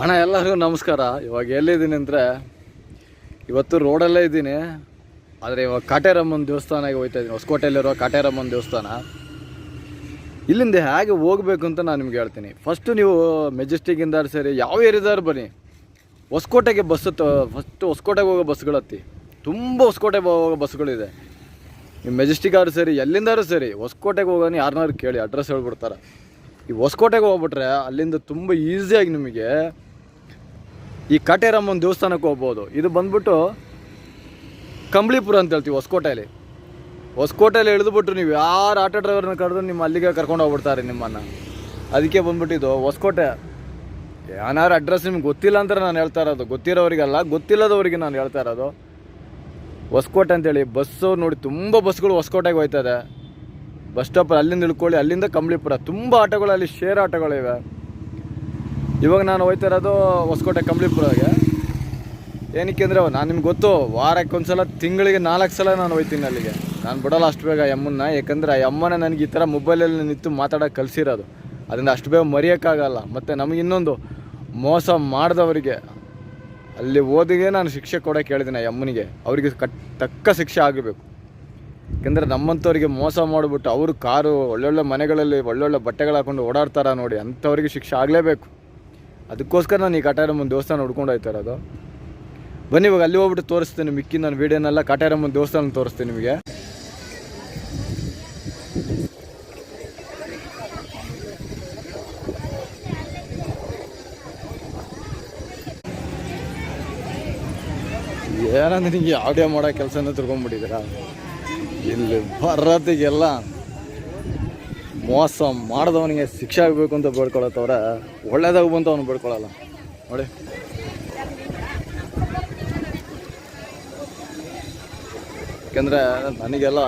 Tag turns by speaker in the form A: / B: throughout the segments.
A: ಅಣ್ಣ, ಎಲ್ಲರಿಗೂ ನಮಸ್ಕಾರ. ಇವಾಗ ಎಲ್ಲಿದ್ದೀನಿ ಅಂದರೆ, ಇವತ್ತು ರೋಡಲ್ಲೇ ಇದ್ದೀನಿ. ಆದರೆ ಇವಾಗ ಕಾಟೇರಮ್ಮನ ದೇವಸ್ಥಾನಕ್ಕೆ ಹೋಗ್ತಾ ಇದ್ದೀನಿ. ಹೊಸಕೋಟೆಯಲ್ಲಿರೋ ಕಾಟೇರಮ್ಮನ ದೇವಸ್ಥಾನ. ಇಲ್ಲಿಂದ ಹೇಗೆ ಹೋಗಬೇಕು ಅಂತ ನಾನು ನಿಮ್ಗೆ ಹೇಳ್ತೀನಿ. ಫಸ್ಟು ನೀವು ಮೆಜೆಸ್ಟಿಕ್ಕಿಂದ ಸರಿ, ಯಾವ ಏರಿಯಾದಾರು ಬನ್ನಿ. ಹೊಸಕೋಟೆಗೆ ಬಸ್ ಫಸ್ಟು ಹೊಸಕೋಟೆಗೆ ಹೋಗೋ ಬಸ್ಗಳು ಹತ್ತಿ ತುಂಬ ಹೊಸಕೋಟೆ ಹೋಗೋ ಬಸ್ಗಳಿದೆ ನೀವು ಮೆಜೆಸ್ಟಿಕ್ ಆದ್ರೂ ಸರಿ ಎಲ್ಲಿಂದಾದ್ರೂ ಸರಿ, ಹೊಸಕೋಟೆಗೆ ಹೋಗೋಣ ಯಾರನ್ನಾದ್ರು ಕೇಳಿ ಅಡ್ರೆಸ್ ಹೇಳ್ಬಿಡ್ತಾರೆ. ಈ ಹೊಸಕೋಟೆಗೆ ಹೋಗ್ಬಿಟ್ರೆ ಅಲ್ಲಿಂದ ತುಂಬ ಈಸಿಯಾಗಿ ನಿಮಗೆ ಈ ಕಾಟೇರಮ್ಮನ ದೇವಸ್ಥಾನಕ್ಕೆ ಹೋಗ್ಬೋದು. ಇದು ಬಂದ್ಬಿಟ್ಟು ಕಂಬಳಿಪುರ ಅಂತ ಹೇಳ್ತೀವಿ ಹೊಸಕೋಟೆಯಲ್ಲಿ. ಹೊಸಕೋಟೆಯಲ್ಲಿ ಇಳಿದ್ಬಿಟ್ಟು ನೀವು ಯಾರು ಆಟೋ ಡ್ರೈವರ್ನ ಕರೆದು ನಿಮ್ಮ ಅಲ್ಲಿಗೆ ಕರ್ಕೊಂಡು ಹೋಗ್ಬಿಡ್ತಾರೆ ನಿಮ್ಮನ್ನು. ಅದಕ್ಕೆ ಬಂದ್ಬಿಟ್ಟು ಇದು ಹೊಸಕೋಟೆ. ಏನಾರು ಅಡ್ರೆಸ್ ನಿಮ್ಗೆ ಗೊತ್ತಿಲ್ಲ ಅಂತ ನಾನು ಹೇಳ್ತಾ ಇರೋದು. ಗೊತ್ತಿರೋರಿಗಲ್ಲ, ಗೊತ್ತಿಲ್ಲದವರಿಗೆ ನಾನು ಹೇಳ್ತಾ ಇರೋದು. ಹೊಸಕೋಟೆ ಅಂತೇಳಿ ಬಸ್ಸು ನೋಡಿ ತುಂಬ ಬಸ್ಗಳು ಹೊಸಕೋಟೆಗೆ ಹೋಯ್ತದೆ. ಬಸ್ ಸ್ಟಾಪ್ ಅಲ್ಲಿಂದ ಇಳ್ಕೊಳ್ಳಿ, ಅಲ್ಲಿಂದ ಕಂಬಳಿಪುರ. ತುಂಬ ಆಟೋಗಳು ಅಲ್ಲಿ, ಶೇರ್ ಆಟೋಗಳಿವೆ. ಇವಾಗ ನಾನು ಹೋಯ್ತಾ ಇರೋದು ಹೊಸಕೋಟೆ ಕಂಬಳಿಪುರಗೆ. ಏನಕ್ಕೆ ಅಂದರೆ, ನಾನು ನಿಮ್ಗೆ ಗೊತ್ತು, ವಾರಕ್ಕೆ ಒಂದು ಸಲ ತಿಂಗಳಿಗೆ ನಾಲ್ಕು ಸಲ ನಾನು ಹೋಯ್ತೀನಿ ಅಲ್ಲಿಗೆ. ನಾನು ಬಿಡೋಲ್ಲ ಅಷ್ಟು ಬೇಗ ಯಮ್ಮನ್ನ ಯಾಕಂದರೆ ಆ ಯಮ್ಮನ ನನಗೆ ಈ ಥರ ಮೊಬೈಲಲ್ಲಿ ನಿಂತು ಮಾತಾಡೋಕೆ ಕಲಿಸಿರೋದು. ಅದರಿಂದ ಅಷ್ಟು ಬೇಗ ಮರೆಯೋಕ್ಕಾಗಲ್ಲ. ಮತ್ತು ನಮಗೆ ಇನ್ನೊಂದು ಮೋಸ ಮಾಡಿದವರಿಗೆ, ಅಲ್ಲಿ ಓದಿಗೆ ನಾನು ಶಿಕ್ಷೆ ಕೊಡೋಕೆ ಹೇಳಿದ್ದೀನಿ ಯಮ್ಮನಿಗೆ. ಅವರಿಗೆ ಕಟ್, ತಕ್ಕ ಶಿಕ್ಷೆ ಆಗಬೇಕು. ಯಾಕೆಂದರೆ ನಮ್ಮಂಥವ್ರಿಗೆ ಮೋಸ ಮಾಡಿಬಿಟ್ಟು ಅವರು ಕಾರು ಒಳ್ಳೊಳ್ಳೆ ಮನೆಗಳಲ್ಲಿ ಒಳ್ಳೊಳ್ಳೆ ಬಟ್ಟೆಗಳು ಹಾಕೊಂಡು ಓಡಾಡ್ತಾರ ನೋಡಿ, ಅಂಥವ್ರಿಗೆ ಶಿಕ್ಷೆ ಆಗಲೇಬೇಕು. ಅದಕ್ಕೋಸ್ಕರ ನಾನು ಈ ಕಾಟಾರಮ್ಮನ ದೇವಸ್ಥಾನ ಹುಡ್ಕೊಂಡು ಹೋಯ್ತಾ ಇರೋದು. ಬನ್ನಿ, ಇವಾಗ ಅಲ್ಲಿ ಹೋಗ್ಬಿಟ್ಟು ತೋರಿಸ್ತೀನಿ ಮಿಕ್ಕಿ ನಾನು ವೀಡಿಯೋನೆಲ್ಲ, ಕಾಟಾರಮ್ಮನ ದೇವಸ್ಥಾನ ತೋರಿಸ್ತೀನಿ ನಿಮಗೆ. ಏನಂದ್ರೆ ನಿಮಗೆ ಆಡಿಯೋ ಮಾಡೋ ಕೆಲಸನ ತಿಳ್ಕೊಂಬಿಟ್ಟಿದ್ದೀರಾ ಇಲ್ಲಿ ಬರೋದಿಗೆಲ್ಲ ಮೋಸ ಮಾಡಿದವನಿಗೆ ಶಿಕ್ಷೆ ಆಗಬೇಕು ಅಂತ ಬೇಡ್ಕೊಳತ್ತವ್ರೆ. ಒಳ್ಳೇದಾಗ ಬಂತು ಅವನು ಬೇಡ್ಕೊಳಲ್ಲ. ನೋಡಿ. ಯಾಕೆಂದರೆ ನನಗೆಲ್ಲ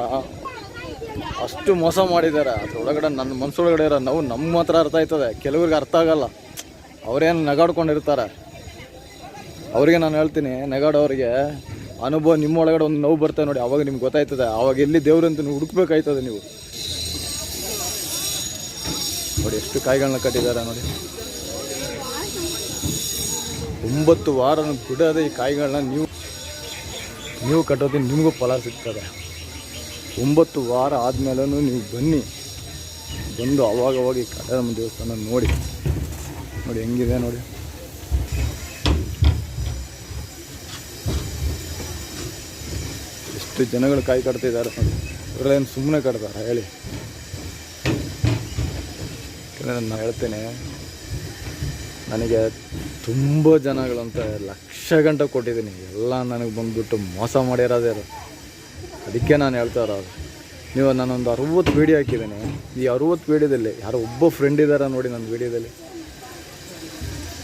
A: ಅಷ್ಟು ಮೋಸ ಮಾಡಿದ್ದಾರೆ. ಅದ್ರೊಳಗಡೆ ನನ್ನ ಮನಸ್ಸೊಳಗಡೆ ಇರೋ ನಾವು ನಮ್ಮ ಮಾತ್ರ ಅರ್ಥ ಆಯ್ತದೆ. ಕೆಲವ್ರಿಗೆ ಅರ್ಥ ಆಗಲ್ಲ. ಅವ್ರೇನು ನಗಾಡ್ಕೊಂಡಿರ್ತಾರೆ. ಅವರಿಗೆ ನಾನು ಹೇಳ್ತೀನಿ, ನಗಾಡೋರಿಗೆ ಅನುಭವ ನಿಮ್ಮ ಒಳಗಡೆ ಒಂದು ನೋವು ಬರ್ತದೆ ನೋಡಿ, ಅವಾಗ ನಿಮ್ಗೆ ಗೊತ್ತಾಯ್ತದೆ. ಅವಾಗ ಎಲ್ಲಿ ದೇವ್ರು ಅಂತ ನೀವು ಹುಡುಕ್ಬೇಕಾಯ್ತದೆ ನೀವು. ನೋಡಿ ಎಷ್ಟು ಕಾಯಿಗಳನ್ನ ಕಟ್ಟಿದ್ದಾರೆ ನೋಡಿ. ಒಂಬತ್ತು ವಾರ ಬಿಡದೆ ಈ ಕಾಯಿಗಳನ್ನ ನೀವು ನೀವು ಕಟ್ಟೋದು ನಿಮಗೂ ಫಲ ಸಿಗ್ತದೆ. ಒಂಬತ್ತು ವಾರ ಆದಮೇಲೂ ನೀವು ಬನ್ನಿ. ಬಂದು ಅವಾಗವಾಗಿ ಅವಾಗ ಈ ದೇವಸ್ಥಾನ ನೋಡಿ. ನೋಡಿ, ಹೆಂಗಿದೆ ನೋಡಿ. ಎಷ್ಟು ಜನಗಳು ಕಾಯಿ ಕಟ್ತಿದ್ದಾರೆ ಇವರೇನು ಸುಮ್ಮನೆ ಕಟ್ತಾರೆ, ಹೇಳಿ. ನಾನು ಹೇಳ್ತೇನೆ, ನನಗೆ ತುಂಬ ಜನಗಳಂತ ಲಕ್ಷ ಗಂಟೆ ಕೊಟ್ಟಿದ್ದೀನಿ. ಎಲ್ಲ ನನಗೆ ಬಂದುಬಿಟ್ಟು ಮೋಸ ಮಾಡಿರೋದೇ ಅದು. ಅದಕ್ಕೆ ನಾನು ಹೇಳ್ತಾ ಇರೋದು. ನೀವು ನಾನೊಂದು ಅರುವತ್ತು ವೀಡಿಯೋ ಹಾಕಿದ್ದೀನಿ. ಈ ಅರುವತ್ತು ವೀಡಿಯೋದಲ್ಲಿ ಯಾರೋ ಒಬ್ಬ ಫ್ರೆಂಡ್ ಇದ್ದಾರೆ ನೋಡಿ ನನ್ನ ವೀಡಿಯೋದಲ್ಲಿ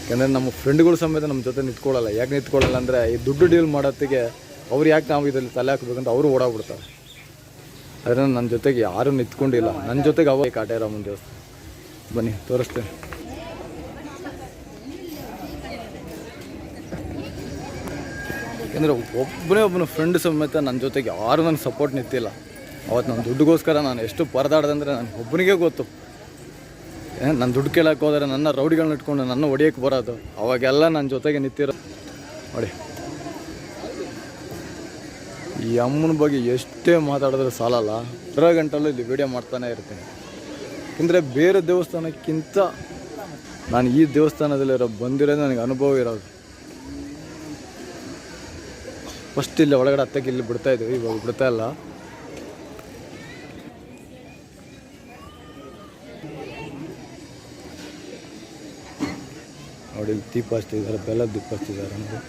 A: ಯಾಕಂದರೆ ನಮ್ಮ ಫ್ರೆಂಡ್ಗಳು ಸಮೇತ ನಮ್ಮ ಜೊತೆ ನಿಂತ್ಕೊಳ್ಳಲ್ಲ. ಯಾಕೆ ನಿಂತ್ಕೊಳ್ಳಲ್ಲ ಅಂದರೆ ಈ ದುಡ್ಡು ಡೀಲ್ ಮಾಡೋತ್ತಿಗೆ ಅವ್ರು ಯಾಕೆ ನಾವು ಇದರಲ್ಲಿ ತಲೆ ಹಾಕ್ಬೇಕಂತ ಅವರು ಓಡಾಡ್ಬಿಡ್ತಾರೆ ಅದರಿಂದ ನನ್ನ ಜೊತೆಗೆ ಯಾರೂ ನಿಂತ್ಕೊಂಡಿಲ್ಲ. ನನ್ನ ಜೊತೆಗೆ ಅವಾಗ ಕಾಟೇರಮ್ಮನ ದೇವಸ್ಥಾನ. ಬನ್ನಿ, ತೋರಿಸ್ತೇನೆ. ಯಾಕಂದರೆ ಒಬ್ಬನೇ ಒಬ್ಬನ ಫ್ರೆಂಡ್ ಸಮೇತ ನನ್ನ ಜೊತೆಗೆ ಯಾರು ನನಗೆ ಸಪೋರ್ಟ್ ನಿಂತಿಲ್ಲ. ಅವತ್ತು ನನ್ನ ದುಡ್ಡುಗೋಸ್ಕರ ನಾನು ಎಷ್ಟು ಪರದಾಡ್ದೆ ಅಂದರೆ ನನಗೆ ಒಬ್ಬನಿಗೆ ಗೊತ್ತು. ನನ್ನ ನಾನು ದುಡ್ಡು ಕೇಳಕ್ಕೆ ಹೋದರೆ ನನ್ನ ರೌಡಿಗಳನ್ನ ಇಟ್ಕೊಂಡು ನನ್ನ ಹೊಡಿಯೋಕ್ಕೆ ಬರೋದು. ಅವಾಗೆಲ್ಲ ನನ್ನ ಜೊತೆಗೆ ನಿಂತಿರೋ ನೋಡಿ. ಈ ಅಮ್ಮನ ಬಗ್ಗೆ ಎಷ್ಟೇ ಮಾತಾಡಿದ್ರೆ ಸಾಲಲ್ಲ. ಅರ್ಧ ಗಂಟಲ್ಲೂ ಇಲ್ಲಿ ವಿಡಿಯೋ ಮಾಡ್ತಾನೆ ಇರ್ತೀನಿ. ಯಾಕಂದರೆ ಬೇರೆ ದೇವಸ್ಥಾನಕ್ಕಿಂತ ನಾನು ಈ ದೇವಸ್ಥಾನದಲ್ಲಿರೋ ಬಂದಿರೋದು ನನಗೆ ಅನುಭವ ಇರೋದು. ಫಸ್ಟ್ ಇಲ್ಲಿ ಒಳಗಡೆ ಹತ್ತಕ್ಕೆ ಇಲ್ಲಿ ಬಿಡ್ತಾ ಇದ್ದೀವಿ ಇವಾಗ ಬಿಡ್ತಾ ಇಲ್ಲ. ನೋಡಿ ದೀಪ ಹಚ್ತಿದ್ದಾರೆ ಬೆಲ್ಲ ದೀಪ ಹಚ್ತಿದ್ದಾರೆ ನೋಡಿ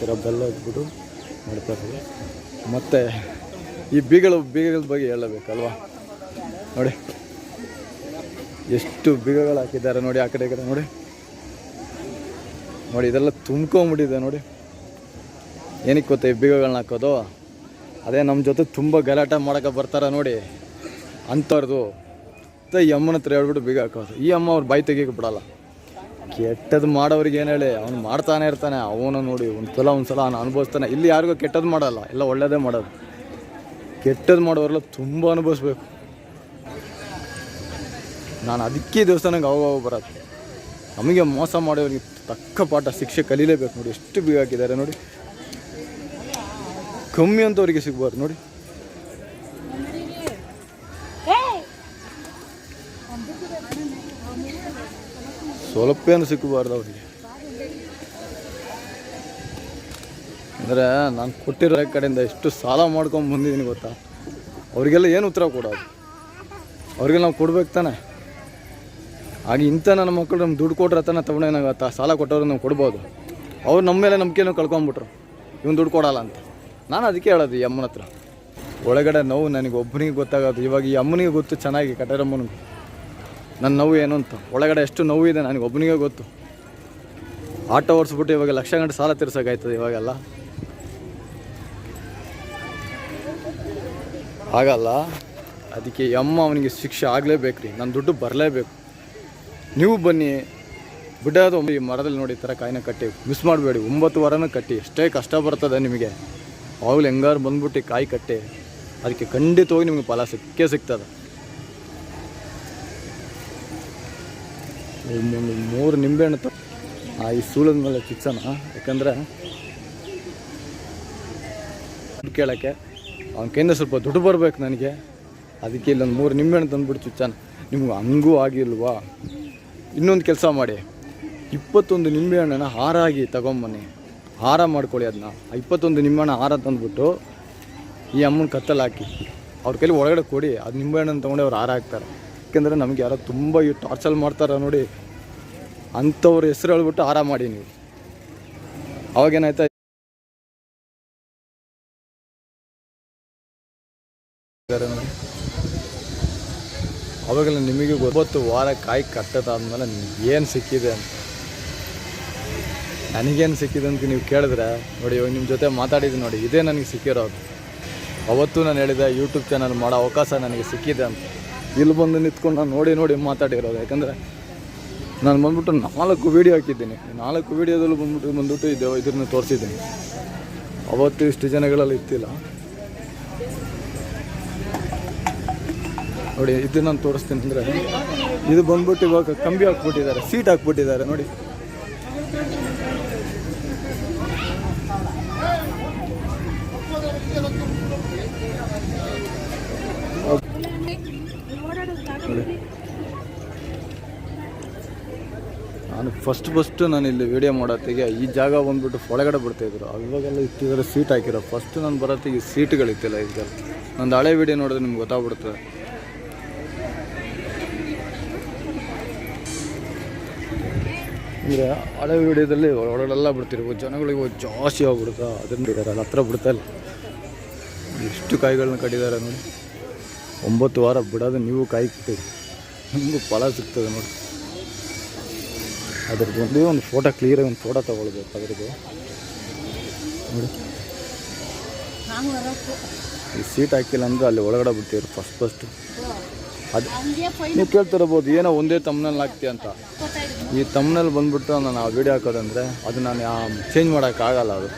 A: ಥರ ಬೆಲ್ಲ ಹಚ್ಬಿಟ್ಟು ಮಾಡ್ತಾರೆ ಮತ್ತು ಈ ಬೀಗಳ ಬೀಗಗಳ ಬಗ್ಗೆ ಹೇಳಬೇಕಲ್ವಾ? ನೋಡಿ. ಎಷ್ಟು ಬೀಗಗಳು ಹಾಕಿದ್ದಾರೆ ನೋಡಿ ಆ ಕಡೆ ಕಡೆ ನೋಡಿ. ನೋಡಿ, ಇದೆಲ್ಲ ತುಂಬ್ಕೊಂಬಿಟ್ಟಿದೆ ನೋಡಿ. ಏನಕ್ಕೆ ಗೊತ್ತಾ ಈ ಬೀಗಗಳನ್ನ ಹಾಕೋದು? ಅದೇ ನಮ್ಮ ಜೊತೆ ತುಂಬ ಗಲಾಟೆ ಮಾಡೋಕೆ ಬರ್ತಾರೆ ನೋಡಿ. ಅಂಥವ್ರದ್ದು ಮತ್ತು ಈ ಅಮ್ಮನ ಹತ್ರ ಹೇಳ್ಬಿಟ್ಟು ಬೀಗ ಹಾಕೋದು. ಈ ಅಮ್ಮ ಅವ್ರು ಬಾಯಿ ತೆಗಿಯಕ್ಕೆ ಬಿಡಲ್ಲ. ಕೆಟ್ಟದ್ದು ಮಾಡೋರಿಗೆ ಏನು ಹೇಳಿ? ಅವ್ನು ಮಾಡ್ತಾನೆ ಇರ್ತಾನೆ, ಅವನು ನೋಡಿ ಒಂದು ಸಲ ಒಂದು ಸಲ ಅವನು ಅನುಭವಿಸ್ತಾನೆ. ಇಲ್ಲಿ ಯಾರಿಗೂ ಕೆಟ್ಟದ್ದು ಮಾಡಲ್ಲ, ಎಲ್ಲ ಒಳ್ಳೇದೇ ಮಾಡೋದು. ಕೆಟ್ಟದ್ದು ಮಾಡೋರೆಲ್ಲ ತುಂಬ ಅನುಭವಿಸ್ಬೇಕು. ನಾನು ಅದಕ್ಕೆ ದೇವಸ್ಥಾನಕ್ಕೆ ಅವಾಗ ಬರತ್ತೆ. ನಮಗೆ ಮೋಸ ಮಾಡೋರಿಗೆ ತಕ್ಕ ಪಾಠ, ಶಿಕ್ಷೆ ಕಲೀಲೇಬೇಕು ನೋಡಿ. ಎಷ್ಟು ಬೀಗ ಹಾಕಿದ್ದಾರೆ ನೋಡಿ. ಕಮ್ಮಿ ಅಂತವರಿಗೆ ಸಿಗ್ಬಾರ್ದು ನೋಡಿ. ಸ್ವಲ್ಪ ಏನು ಸಿಕ್ಕಬಾರ್ದು ಅವರಿಗೆ. ಅಂದರೆ ನಾನು ಕೊಟ್ಟಿರೋ ಕಡೆಯಿಂದ ಎಷ್ಟು ಸಾಲ ಮಾಡ್ಕೊಂಡು ಬಂದಿದ್ದೀನಿ ಗೊತ್ತಾ? ಅವರಿಗೆಲ್ಲ ಏನು ಉತ್ತರ ಕೊಡೋದು? ಅವ್ರಿಗೆಲ್ಲ ನಾವು ಕೊಡ್ಬೇಕು ತಾನೆ. ಹಾಗೆ ಇಂಥ ನನ್ನ ಮಕ್ಕಳು ನಮ್ಮ ದುಡ್ಡು ಕೊಟ್ರೆ ತಾನೆ ತಗೊಂಡೇನಾಗತ್ತ ಸಾಲ ಕೊಟ್ಟವ್ರು ನಾವು ಕೊಡ್ಬೋದು. ಅವ್ರು ನಮ್ಮ ಮೇಲೆ ನಂಬಿಕೆನೂ ಕಳ್ಕೊಂಬಿಟ್ರು. ಇವ್ನು ದುಡ್ಡು ಕೊಡೋಲ್ಲ ಅಂತ. ನಾನು ಅದಕ್ಕೆ ಹೇಳೋದು ಈ ಅಮ್ಮನ ಹತ್ರ. ಒಳಗಡೆ ನೋವು ನನಗೆ ಒಬ್ಬನಿಗೆ ಗೊತ್ತಾಗೋದು. ಇವಾಗ ಈ ಅಮ್ಮನಿಗೆ ಗೊತ್ತು ಚೆನ್ನಾಗಿ ಕಟರಮ್ಮನಿಗೆ ನನ್ನ ನೋವು ಏನು ಅಂತ. ಒಳಗಡೆ ಎಷ್ಟು ನೋವು ಇದೆ ನನಗೆ ಒಬ್ಬನಿಗೆ ಗೊತ್ತು. ಆಟೋ ಓಡಿಸ್ಬಿಟ್ಟು ಇವಾಗ ಲಕ್ಷ ಗಂಟೆ ಸಾಲ ತೀರ್ಸೋಕ್ಕಾಯ್ತದೆ ಇವಾಗೆಲ್ಲ. ಆಗಲ್ಲ. ಅದಕ್ಕೆ ಯಮ್ಮ ಅವನಿಗೆ ಶಿಕ್ಷೆ ಆಗಲೇಬೇಕು ರೀ. ನನ್ನ ದುಡ್ಡು ಬರಲೇಬೇಕು. ನೀವು ಬನ್ನಿ. ಬಿಡೋದು ಒಮ್ಮೆ ಈ ಮರದಲ್ಲಿ ನೋಡಿ ಈ ಥರ ಕಾಯಿನ ಕಟ್ಟಿ. ಮಿಸ್ ಮಾಡಬೇಡಿ. ಒಂಬತ್ತು ವಾರನೂ ಕಟ್ಟಿ. ಎಷ್ಟೇ ಕಷ್ಟ ಬರ್ತದೆ ನಿಮಗೆ. ಆವಾಗಲೂ ಹೆಂಗಾರು ಬಂದ್ಬಿಟ್ಟು ಕಾಯಿ ಕಟ್ಟಿ. ಅದಕ್ಕೆ ಖಂಡಿತವಾಗಿ ನಿಮಗೆ ಫಲ ಸಿಕ್ಕೇ ಸಿಗ್ತದೆ. ಒಂದು ಮೂರು ನಿಂಬೆಹಣ್ಣು ಆ, ಈ ಸೂಳದ ಮೇಲೆ ಕಿಚ್ಚನ. ಯಾಕಂದರೆ ದುಡ್ಡು ಕೇಳೋಕ್ಕೆ ಅವನ ಕೈಯಿಂದ ಸ್ವಲ್ಪ ದುಡ್ಡು ಬರಬೇಕು ನನಗೆ. ಅದಕ್ಕೆ ಇಲ್ಲೊಂದು ಮೂರು ನಿಂಬೆಹಣ್ಣು ತಂದ್ಬಿಟ್ಟು ಚುಚ್ಚಾನ ನಿಮ್ಗೆ ಹಂಗೂ ಆಗಿಲ್ವಾ? ಇನ್ನೊಂದು ಕೆಲಸ ಮಾಡಿ. ಇಪ್ಪತ್ತೊಂದು ನಿಂಬೆಹಣ್ಣನ್ನು ಹಾರಾಗಿ ತಗೊಂಬನ್ನಿ. ಹಾರ ಮಾಡ್ಕೊಳ್ಳಿ ಅದನ್ನ ಆ ಇಪ್ಪತ್ತೊಂದು ನಿಂಬೆಹಣ್ಣು ಹಾರ ತಂದುಬಿಟ್ಟು ಈ ಅಮ್ಮನ ಕತ್ತಲ್ಲಿ ಹಾಕಿ. ಅವ್ರ ಕೈಲಿ ಒಳಗಡೆ ಕೊಡಿ. ಅದು ನಿಂಬೆಹಣ್ಣನ್ನು ತೊಗೊಂಡು ಅವ್ರು ಹಾರ ಹಾಕ್ತಾರೆ. ಯಾಕೆಂದರೆ ನಮಗೆ ಯಾರೋ ತುಂಬ ಈ ಟಾರ್ಚಲ್ ಮಾಡ್ತಾರೆ ನೋಡಿ, ಅಂಥವ್ರ ಹೆಸರು ಹೇಳ್ಬಿಟ್ಟು ಆರಾಮ ಮಾಡಿ ನೀವು. ಅವಾಗೇನಾಯ್ತಾ ಅವಾಗೆಲ್ಲ ನಿಮಗೆ ಒಂಬತ್ತು ವಾರ ಕಾಯಿ ಕಟ್ಟದಾದ್ಮೇಲೆ ನಿಮ್ಗೆ ಏನು ಸಿಕ್ಕಿದೆ ಅಂತ. ನನಗೇನು ಸಿಕ್ಕಿದೆ ಅಂತ ನೀವು ಕೇಳಿದ್ರೆ, ನೋಡಿ ಇವಾಗ ನಿಮ್ಮ ಜೊತೆ ಮಾತಾಡಿದ್ದೀನಿ ನೋಡಿ, ಇದೇ ನನಗೆ ಸಿಕ್ಕಿರೋದು. ಅವತ್ತು ನಾನು ಹೇಳಿದೆ ಯೂಟ್ಯೂಬ್ ಚಾನಲ್ ಮಾಡೋ ಅವಕಾಶ ನನಗೆ ಸಿಕ್ಕಿದೆ ಅಂತ. ಇಲ್ಲಿ ಬಂದು ನಿಂತ್ಕೊಂಡು ನಾನು ನೋಡಿ ನೋಡಿ ಮಾತಾಡಿರೋದು. ಯಾಕಂದರೆ ನಾನು ಬಂದ್ಬಿಟ್ಟು ನಾಲ್ಕು ವೀಡಿಯೋ ಹಾಕಿದ್ದೀನಿ. ನಾಲ್ಕು ವೀಡಿಯೋದಲ್ಲಿ ಬಂದ್ಬಿಟ್ಟು ಬಂದ್ಬಿಟ್ಟು ಇದು ಇದನ್ನು ತೋರಿಸಿದ್ದೀನಿ. ಅವತ್ತು ಇಷ್ಟು ಜನಗಳಲ್ಲಿ ಇತ್ತಿಲ್ಲ. ನೋಡಿ, ಇದು ನಾನು ತೋರಿಸ್ತೀನಿ ಅಂದರೆ ಇದು ಬಂದ್ಬಿಟ್ಟು ಇವಾಗ ಕಂಬಿ ಹಾಕ್ಬಿಟ್ಟಿದ್ದಾರೆ, ಸೀಟ್ ಹಾಕ್ಬಿಟ್ಟಿದ್ದಾರೆ ನೋಡಿ. ನಾನು ಫಸ್ಟ್ ಫಸ್ಟ್ ನಾನು ಇಲ್ಲಿ ವಿಡಿಯೋ ಮಾಡೋತ್ತಿಗೆ ಈ ಜಾಗ ಬಂದ್ಬಿಟ್ಟು ಒಳಗಡೆ ಬಿಡ್ತಾಯಿದ್ರು ಇವಾಗೆಲ್ಲ ಇಟ್ಟಿದ್ದಾರೆ ಸೀಟ್ ಹಾಕಿರೋ. ಫಸ್ಟ್ ನಾನು ಬರೋತ್ತಿಗೆ ಸೀಟ್ಗಳಿತ್ತಿಲ್ಲ ಈಗ. ನಂದು ಹಳೆ ವಿಡಿಯೋ ನೋಡಿದ್ರೆ ನಿಮ್ಗೆ ಗೊತ್ತಾಗ್ಬಿಡ್ತದೆ ಅಂದರೆ ಹಳೆ ವಿಡಿಯೋದಲ್ಲಿ ಒಳಗಡೆಲ್ಲ ಬಿಡ್ತಿರ್ಬೋದು ಜನಗಳಿಗೆ ಜಾಸ್ತಿ ಆಗ್ಬಿಡುತ್ತಾ ಅದನ್ನು ಬಿಡ್ತಾರೆ ಅಲ್ಲಿ ಹತ್ರ ಬಿಡ್ತಾ ಇಲ್ಲ. ಎಷ್ಟು ಕಾಯಿಗಳನ್ನ ಕಟ್ಟಿದ್ದಾರೆ ನೋಡಿ. ಒಂಬತ್ತು ವಾರ ಬಿಡೋದು ನೀವು ಕಾಯಿ ಕಟ್ಟಿರಿ ನಿಮಗೂ ಫಲ ಸಿಗ್ತದೆ ನೋಡಿ. ಅದ್ರದ್ದು ಒಂದೇ ಒಂದು ಫೋಟೋ ಕ್ಲಿಯರಾಗಿ ಒಂದು ಫೋಟೋ ತೊಗೊಳ್ಬೇಕು ಅದ್ರದ್ದು. ನೋಡಿ. ಈ ಸೀಟ್ ಹಾಕಿಲ್ಲ ಅಂದರೆ ಅಲ್ಲಿ ಒಳಗಡೆ ಬಿಡ್ತೀವಿ ಫಸ್ಟ್ ಫಸ್ಟು ಅದು ನೀವು ಕೇಳ್ತಿರ್ಬೋದು ಏನೋ ಒಂದೇ ತಮ್ಮನಲ್ಲಿ ಹಾಕ್ತೀಯ ಅಂತ. ಈ ತಮ್ಮನಲ್ಲಿ ಬಂದ್ಬಿಟ್ಟು ನಾನು ಆ ವಿಡಿಯೋ ಹಾಕೋದಂದ್ರೆ ಅದು ನಾನು ಚೇಂಜ್ ಮಾಡೋಕ್ಕಾಗಲ್ಲ ಅದು.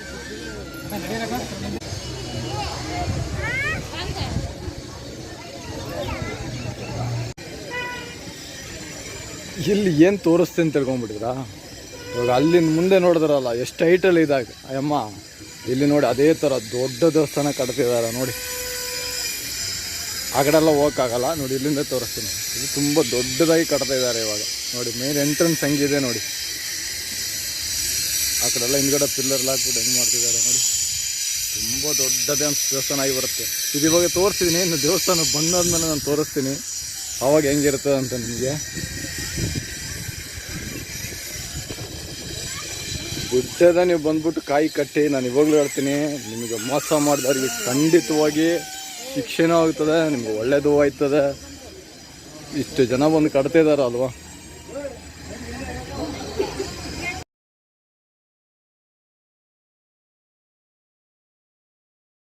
A: ಇಲ್ಲಿ ಏನು ತೋರಿಸ್ತೀನಿ ಅಂತ ತಿಳ್ಕೊಂಬಿಟ್ಟಿದ್ರಾ ಇವಾಗ ಅಲ್ಲಿಂದ ಮುಂದೆ ನೋಡಿದ್ರಲ್ಲ, ಎಷ್ಟು ಹೈಟಲ್ಲಿ ಇದಾಗ. ಅಯ್ಯಮ್ಮ, ಇಲ್ಲಿ ನೋಡಿ ಅದೇ ಥರ ದೊಡ್ಡ ದೇವಸ್ಥಾನ ಕಟ್ತಿದ್ದಾರೆ ನೋಡಿ. ಆ ಕಡೆ ಎಲ್ಲ ಹೋಗೋಕ್ಕಾಗಲ್ಲ, ನೋಡಿ ಇಲ್ಲಿಂದ ತೋರಿಸ್ತೀನಿ. ಇದು ತುಂಬ ದೊಡ್ಡದಾಗಿ ಕಟ್ತಾ ಇದ್ದಾರೆ ಇವಾಗ. ನೋಡಿ ಮೇನ್ ಎಂಟ್ರೆನ್ಸ್ ಹಂಗಿದೆ ನೋಡಿ. ಆ ಕಡೆ ಎಲ್ಲ ಹಿಂದ್ಗಡೆ ಪಿಲ್ಲರ್ ಹಾಕ್ಬಿಟ್ಟು ಹೆಂಗೆ ಮಾಡ್ತಿದ್ದಾರೆ ನೋಡಿ. ತುಂಬ ದೊಡ್ಡದೇ ಅಂತ ದೇವಸ್ಥಾನ ಆಗಿ ಬರುತ್ತೆ. ಇದು ಇವಾಗ ತೋರಿಸ್ತೀನಿ, ಇನ್ನು ದೇವಸ್ಥಾನ ಬಂದಾದ್ಮೇಲೆ ನಾನು ತೋರಿಸ್ತೀನಿ. ಅವಾಗ ಹೆಂಗಿರ್ತದೆ ಅಂತ ನಿಮಗೆ. ಬುದ್ಧದ ನೀವು ಬಂದ್ಬಿಟ್ಟು ಕಾಯಿ ಕಟ್ಟಿ ನಾನು ಇವಾಗಲೂ ಹೇಳ್ತೀನಿ, ನಿಮಗೆ ಮೋಸ ಮಾಡಿದವ್ರಿಗೆ ಖಂಡಿತವಾಗಿ ಶಿಕ್ಷೆನೂ ಆಗ್ತದೆ, ನಿಮ್ಗೆ ಒಳ್ಳೇದು ಆಯ್ತದೆ ಇಷ್ಟು ಜನ ಬಂದು ಕಟ್ತಿದಾರಲ್ವಾ